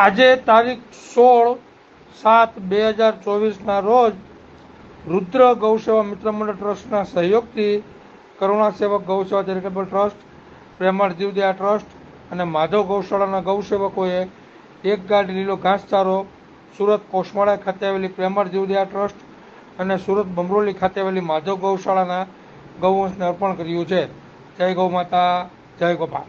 આજે તારીખ સોળ સાત બે હજાર ચોવીસના રોજ રુદ્ર ગૌસેવા મિત્ર મંડળ ટ્રસ્ટના સહયોગથી કરુણા સેવક ગૌસેવા ચેરિટેબલ ટ્રસ્ટ, પ્રેમાળ જીવદયા ટ્રસ્ટ અને માધવ ગૌશાળાના ગૌસેવકોએ એક ગાડી લીલો ઘાસચારો સુરત કોસમાળા ખાતે આવેલી પ્રેમાળ જીવદયા ટ્રસ્ટ અને સુરત બમરોલી ખાતે આવેલી માધવ ગૌશાળાના ગૌવંશને અર્પણ કર્યું છે. જય ગૌ માતા, જય ગોપાલ.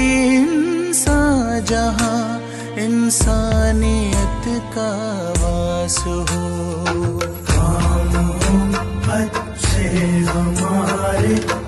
इंसानियत का वास हो काम हो अच्छे हमारे और नीयत